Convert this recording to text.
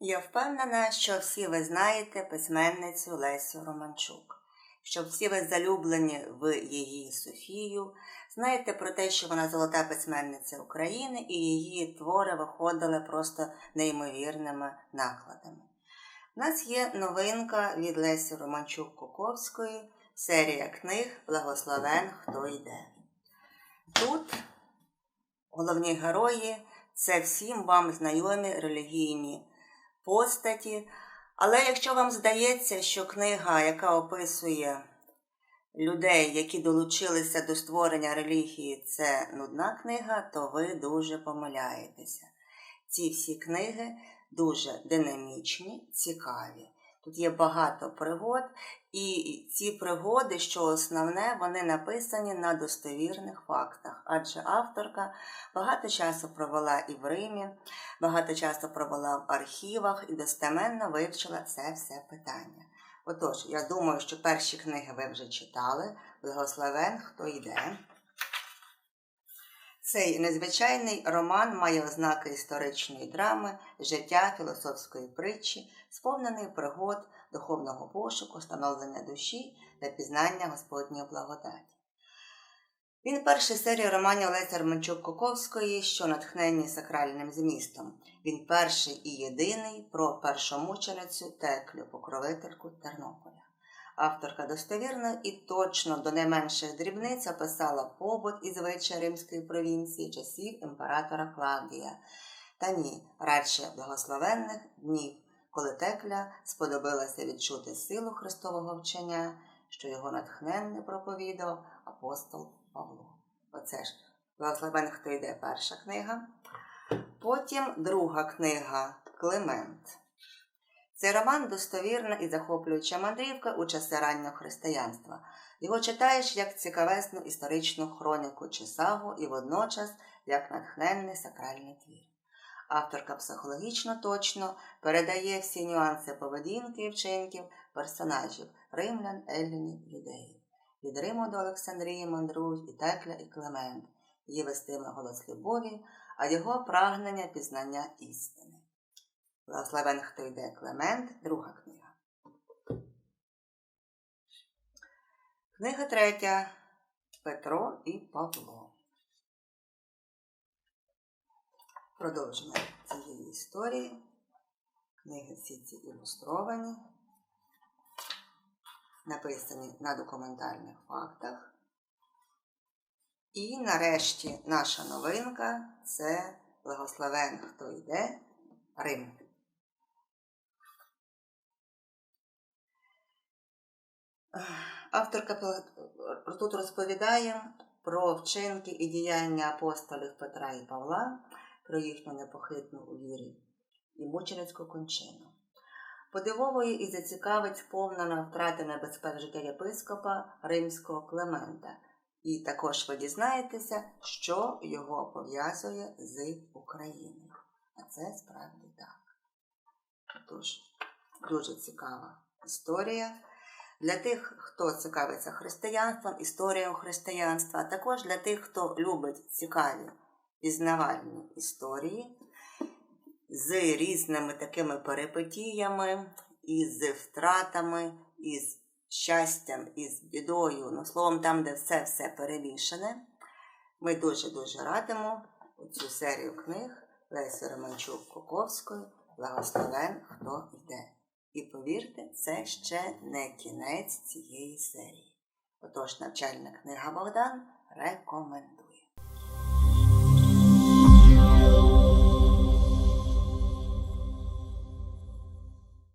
Я впевнена, що всі ви знаєте письменницю Лесю Романчук, що всі ви залюблені в її Софію, знаєте про те, що вона золота письменниця України і її твори виходили просто неймовірними накладами. У нас є новинка від Лесі Романчук Куковської, серія книг Благословен хто йде. Тут головні герої це всім вам знайомі релігійні постаті. Але якщо вам здається, що книга, яка описує людей, які долучилися до створення релігії, це нудна книга, то ви дуже помиляєтеся. Ці всі книги дуже динамічні, цікаві. Тут є багато пригод, і ці пригоди, що основне, вони написані на достовірних фактах, адже авторка багато часу провела і в Римі, багато часу провела в архівах і достеменно вивчила це все питання. Отож, я думаю, що перші книги ви вже читали. Благословен, хто йде. Цей незвичайний роман має ознаки історичної драми, життя, філософської притчі, сповнений пригод, духовного пошуку, становлення душі та пізнання Господньої благодаті. Він перший серії романів Леся Романчук Коковської, що натхненні сакральним змістом. Він перший і єдиний про першомученицю Теклю, покровительку Тернополя. Авторка достовірно і точно до найменших дрібниць описала побут і звичаї римської провінції часів імператора Клавдія. Та ні, радше благословенних днів, коли Текля сподобалося відчути силу Христового вчення, що його натхненне проповідав апостол Павло. Оце ж благословен, хто йде перша книга. Потім друга книга Климент. Цей роман достовірна і захоплююча мандрівка у часи раннього християнства. Його читаєш як цікавесну історичну хроніку чи сагу і водночас як натхненний сакральний твір. Авторка психологічно точно передає всі нюанси поведінки і вчинків персонажів римлян, еллінів, юдеїв. Від Риму до Олександрії мандрують і Текля, і Клемент. Її вестиме голос любові, а його прагнення пізнання істини. Благословен, хто йде Клемент, друга книга. Книга третя Петро і Павло. Продовження цієї історії. Книги всі ці ілюстровані, написані на документальних фактах. І нарешті наша новинка це Благословен, хто йде Рим. Авторка тут розповідає про вчинки і діяння апостолів Петра і Павла, про їхню непохитну у і мученицьку кончину. Подивовує і зацікавить сповнена втрати небезпек життя єпископа римського Клемента. І також ви дізнаєтеся, що його пов'язує з Україною. А це справді так. Тож, дуже цікава історія. Для тих, хто цікавиться християнством, історією християнства, а також для тих, хто любить цікаві пізнавальні історії з різними такими перипетіями, із втратами, із щастям, із бідою, ну, словом, там, де все-все перемішане. Ми дуже-дуже радимо цю серію книг Лесі Романчук Коковської Благословен, хто йде. І повірте, це ще не кінець цієї серії. Отож, навчальна книга Богдан рекомендую.